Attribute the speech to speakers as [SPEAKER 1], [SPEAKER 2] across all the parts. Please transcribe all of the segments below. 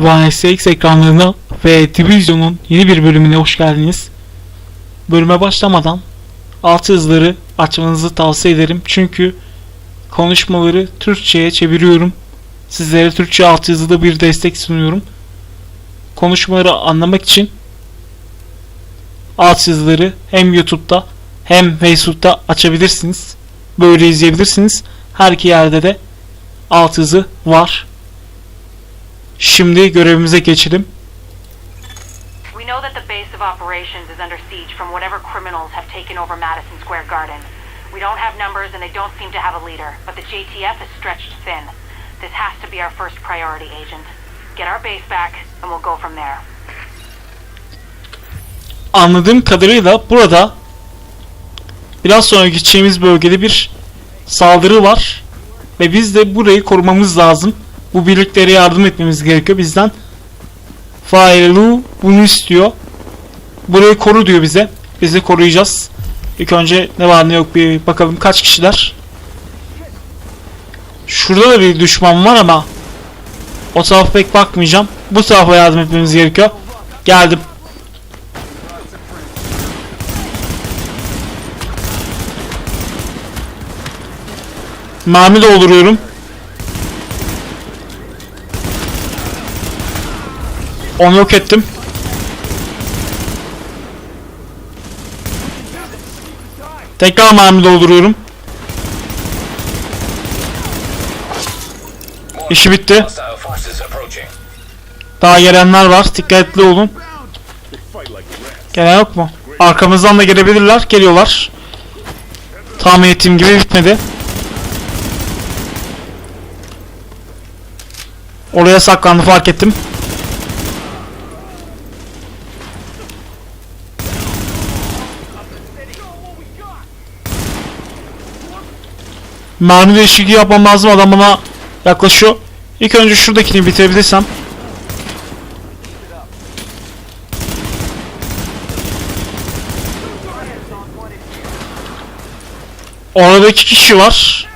[SPEAKER 1] VSX ekranlarına ve Division'un yeni bir bölümüne hoş geldiniz. Bölüme başlamadan alt hızları açmanızı tavsiye ederim. Çünkü konuşmaları Türkçe'ye çeviriyorum. Sizlere Türkçe alt yazıda bir destek sunuyorum. Konuşmaları anlamak için alt yazıları hem YouTube'da hem Facebook'ta açabilirsiniz. Böyle izleyebilirsiniz. Her iki yerde de alt yazı var. Şimdi görevimize geçelim.
[SPEAKER 2] We know that the base of operations is under siege from whatever criminals have taken over Madison Square Garden. We don't have numbers and they don't seem to have a leader, but the JTF is stretched thin. This has to be our first priority, Agent. Get our base back and we'll go from there.
[SPEAKER 1] Anladığım kadarıyla burada biraz sonra gideceğimiz bölgede bir saldırı var ve biz de burayı korumamız lazım. Bu birliklere yardım etmemiz gerekiyor bizden. Failu bunu istiyor. Burayı koru diyor bize. Biz de koruyacağız. İlk önce ne var ne yok bir bakalım kaç kişiler. Şurada da bir düşman var ama o tarafa pek bakmayacağım. Bu tarafa yardım etmemiz gerekiyor. Geldim. Mermi dolduruyorum. Onu yok ettim. Tekrar mermi dolduruyorum. İşi bitti. Daha gelenler var. Dikkatli olun. Gelen yok mu? Arkamızdan da gelebilirler. Geliyorlar. Tahmin ettiğim gibi bitmedi. Oraya saklandı fark ettim. Mermi değişikliği yapmam lazım adam bana yaklaşıyor. İlk önce şuradakini bitirebilirsem. Orada iki kişi var.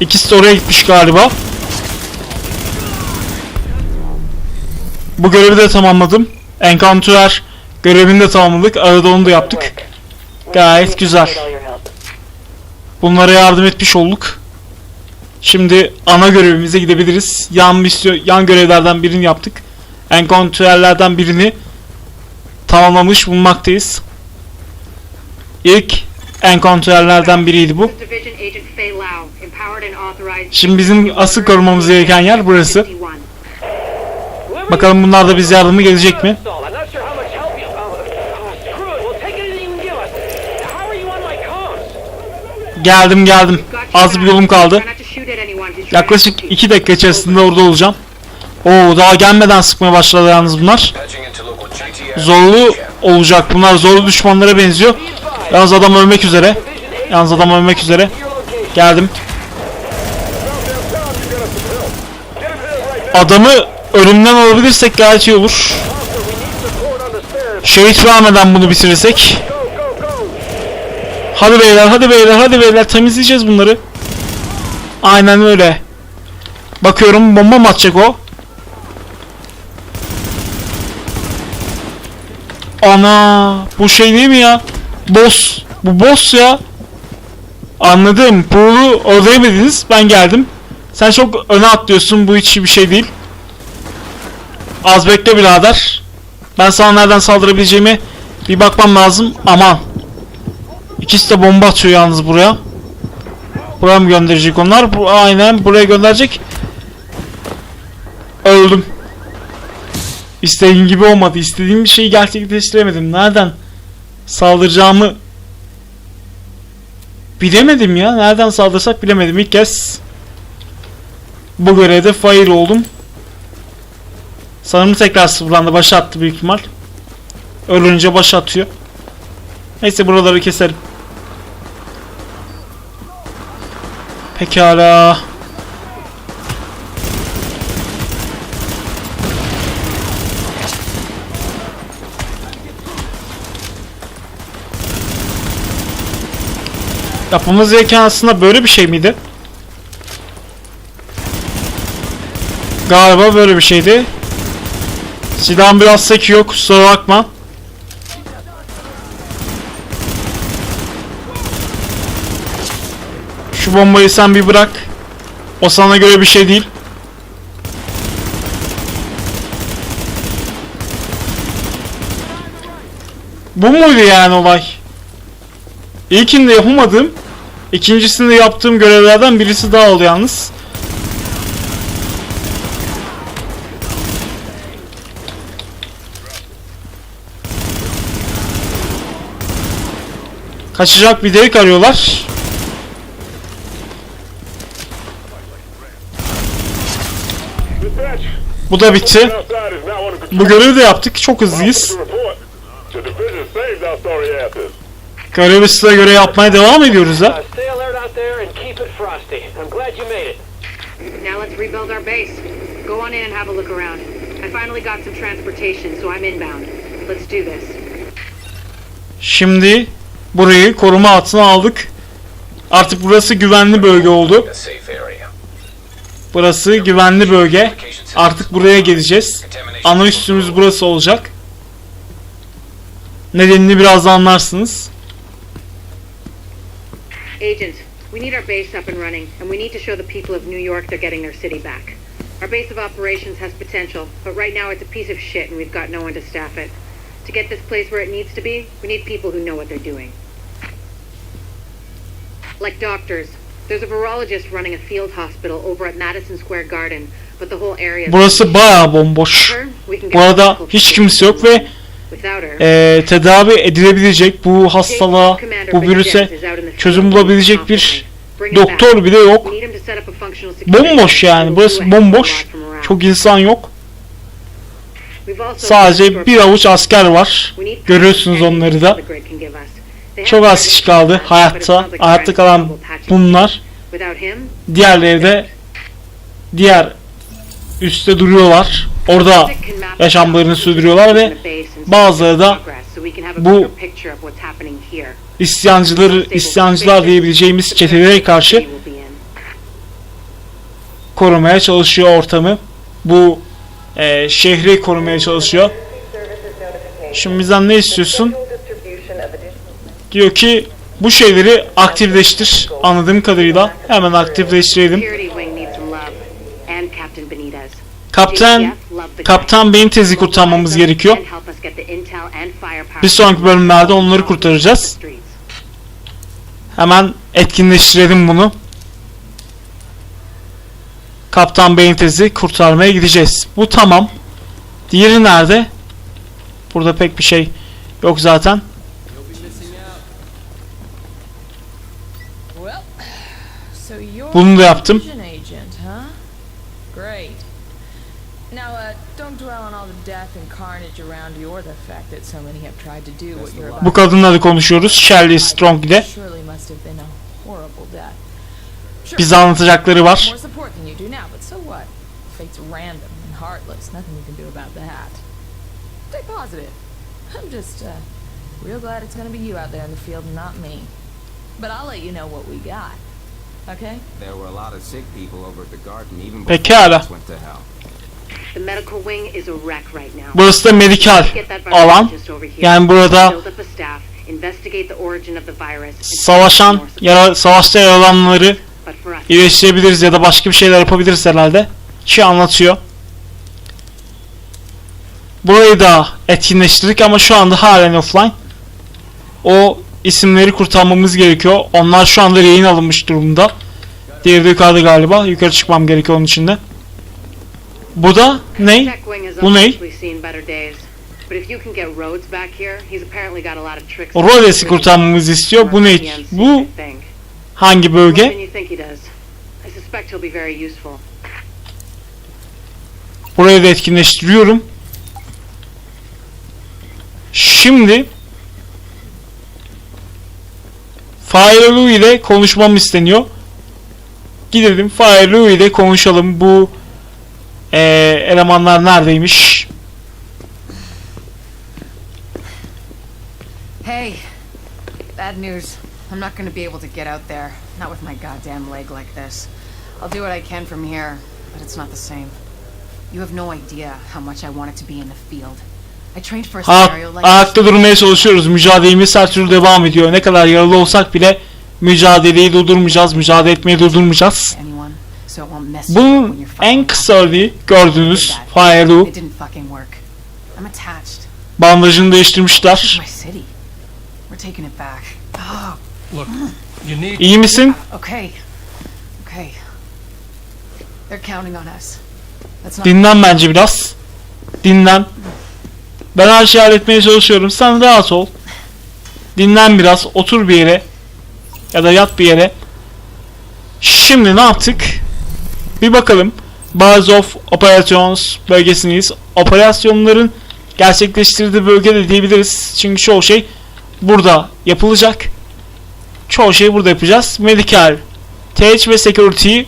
[SPEAKER 1] İkisi de oraya gitmiş galiba. Bu görevi de tamamladım. Encounter görevini de tamamladık. Arada onu da yaptık. Gayet güzel. Bunlara yardım etmiş olduk. Şimdi ana görevimize gidebiliriz. Yan misyon, yan görevlerden birini yaptık. Encounter'lerden birini tamamlamış bulunmaktayız. İlk encounter'lerden biriydi bu. Şimdi bizim asıl korumamız gereken yer burası. Bakalım bunlar da biz yardımı gelecek mi?
[SPEAKER 3] I'm not sure how much help you. Oh, oh, screw it. We'll take anything you can give us. How are you on my comms?
[SPEAKER 1] Geldim geldim. Az bir yolum kaldı. Yaklaşık 2 dakika içerisinde orada olacağım. Oo daha gelmeden sıkmaya başladı yalnız bunlar. Zorlu olacak. Bunlar zorlu düşmanlara benziyor. Yalnız adam ölmek üzere. Yalnız adam ölmek üzere. Geldim. Adamı ölümden alabilirsek gayet iyi olur. Şehit vermeden bunu bitirirsek. Hadi beyler, hadi beyler, hadi beyler temizleyeceğiz bunları. Aynen öyle. Bakıyorum bomba mı atacak o? Ana bu şey değil mi ya? Boss. Bu boss ya. Anladım. Bunu öldüremediniz. Ben geldim. Sen çok öne atlıyorsun. Bu hiç bir şey değil. Az bekle birader. Ben sana nereden saldırabileceğimi bir bakmam lazım. Aman. İkisi de bomba atıyor yalnız buraya. Buraya mı gönderecek onlar? Bu, aynen buraya gönderecek. Öldüm. İstediğim gibi olmadı. İstediğim bir şeyi gerçekleştiremedim. Nereden saldıracağımı bilemedim ya. Nereden saldırsak bilemedim. İlk kez bu görevde fail oldum. Sanırım tekrar sıfırlandı. Başa attı büyük ihtimal. Ölünce baş atıyor. Neyse buraları keselim. Pekala. Yapmamız gereken aslında böyle bir şey miydi? Galiba böyle bir şeydi. Silahım biraz sekiyor kusura bakma. Şu bombayı sen bir bırak. O sana göre bir şey değil. Bu muydu yani olay? İlkinde yapamadım. İkincisinde yaptığım görevlerden birisi daha oldu yalnız. Kaçacak bir delik arıyorlar. Bu da bitti. Bu görevi de yaptık. Çok hızlıyız. Görevi size göre yapmaya devam ediyoruz ha.
[SPEAKER 3] Uh, stay alert out there and keep it frosty. I'm glad you made it.
[SPEAKER 2] Now let's rebuild our base. Go on in and have a look around. I finally got some transportation, so I'm inbound. Let's do this.
[SPEAKER 1] Şimdi burayı koruma altına aldık. Artık burası güvenli bölge oldu. Burası güvenli bölge. Artık buraya geleceğiz. Ana üstümüz burası olacak. Nedenini biraz anlarsınız.
[SPEAKER 2] Agent, we need our base up and running, and we need to show the people of New York they're getting their city back. Our base of operations has potential, but right now it's a piece of shit and we've got no one to staff it. To get this place where it needs to be, we need people who know what they're doing. Like doctors. There's a virologist running a field hospital over at Madison Square Garden, but the whole area is
[SPEAKER 1] Burası bayağı bomboş.
[SPEAKER 2] Her, we can get
[SPEAKER 1] Bu arada
[SPEAKER 2] medical
[SPEAKER 1] hiç kimse yok ve eee, tedavi edilebilecek bu hastalığa, bu virüse çözüm bulabilecek bir doktor bile yok. Bomboş yani. Burası bomboş. Çok insan yok. Sadece bir avuç asker var. Görüyorsunuz onları da. Çok az kişi kaldı hayatta. Hayatta kalan bunlar. Diğerleri de diğer üstte duruyorlar. Orada yaşamlarını sürdürüyorlar ve bazıları da bu isyancıları isyancılar diyebileceğimiz çetelere karşı korumaya çalışıyor ortamı. Bu eee, şehri korumaya çalışıyor. Şimdi bizden ne istiyorsun? Diyor ki bu şeyleri aktifleştir. Anladığım kadarıyla hemen aktifleştirelim. Kaptan Kaptan Benitez'i kurtarmamız gerekiyor. Bir sonraki bölümlerde onları kurtaracağız. Hemen etkinleştirelim bunu. Kaptan Benitez'i kurtarmaya gideceğiz. Bu tamam. Diğeri nerede? Burada pek bir şey yok zaten. Bunu da yaptım.
[SPEAKER 4] Now, uh, don't dwell on all the death and carnage around you or the fact that so many have tried to do what you're about.
[SPEAKER 1] Bu kadınla da konuşuyoruz. Shelley Strong ile. Bize anlatacakları var.
[SPEAKER 4] Stay positive. I'm just uh, real glad it's gonna be you out there in the field and not me. But I'll let you know what we got. Okay?
[SPEAKER 5] There were a lot of sick people over at the garden even before
[SPEAKER 1] Pekala.
[SPEAKER 5] went to hell.
[SPEAKER 2] The medical wing is a wreck right now.
[SPEAKER 1] Burası da medikal alan. Yani burada savaşan, yara, savaşta yaralananları iyileştirebiliriz ya da başka bir şeyler yapabiliriz herhalde. Ki anlatıyor. Burayı da etkinleştirdik ama şu anda halen offline. O isimleri kurtarmamız gerekiyor. Onlar şu anda rehin alınmış durumda. Diğeri de yukarıda galiba. Yukarı çıkmam gerekiyor onun içinde. Bu da ne? Bu ne? Rhodes'i kurtarmamızı istiyor. Bu ne? Bu hangi bölge? Burayı da etkinleştiriyorum. Şimdi Fireloo ile konuşmam isteniyor. Gidelim Fireloo ile konuşalım. Bu eee, elemanlar neredeymiş?
[SPEAKER 6] Hey, bad news. I'm not gonna be able to get out there. Not with my goddamn leg like this. I'll do what I can from here, but it's not the same. You have no idea how much I wanted to be in the field.
[SPEAKER 1] Ha, ayakta durmaya çalışıyoruz. Mücadelemiz her türlü devam ediyor. Ne kadar yaralı olsak bile mücadeleyi durdurmayacağız. Mücadele etmeyi durdurmayacağız. Bunun en kısa örneği gördüğünüz
[SPEAKER 6] attached.
[SPEAKER 1] bandajını değiştirmişler.
[SPEAKER 6] Oh,
[SPEAKER 7] need.
[SPEAKER 1] İyi misin? Dinlen bence biraz. Dinlen. Ben her şeyi halletmeye çalışıyorum. Sen rahat ol. Dinlen biraz. Otur bir yere. Ya da yat bir yere. Şimdi ne yaptık? Bir bakalım. Base of Operations bölgesindeyiz. Operasyonların gerçekleştirdiği bölge de diyebiliriz. Çünkü çoğu şey burada yapılacak. Çoğu şeyi burada yapacağız. Medical, TH ve Security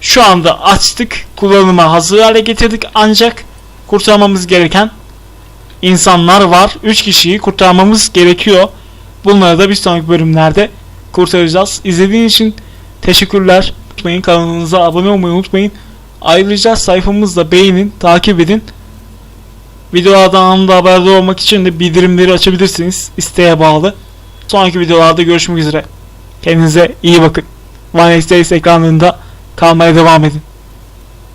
[SPEAKER 1] şu anda açtık. Kullanıma hazır hale getirdik. Ancak kurtarmamız gereken insanlar var. 3 kişiyi kurtarmamız gerekiyor. Bunları da bir sonraki bölümlerde kurtaracağız. İzlediğiniz için teşekkürler. Unutmayın kanalımıza abone olmayı unutmayın. Ayrıca sayfamızda beğenin, takip edin. Videolardan anında haberdar olmak için de bildirimleri açabilirsiniz. İsteğe bağlı. Sonraki videolarda görüşmek üzere. Kendinize iyi bakın. One Days ekranlarında kalmaya devam edin.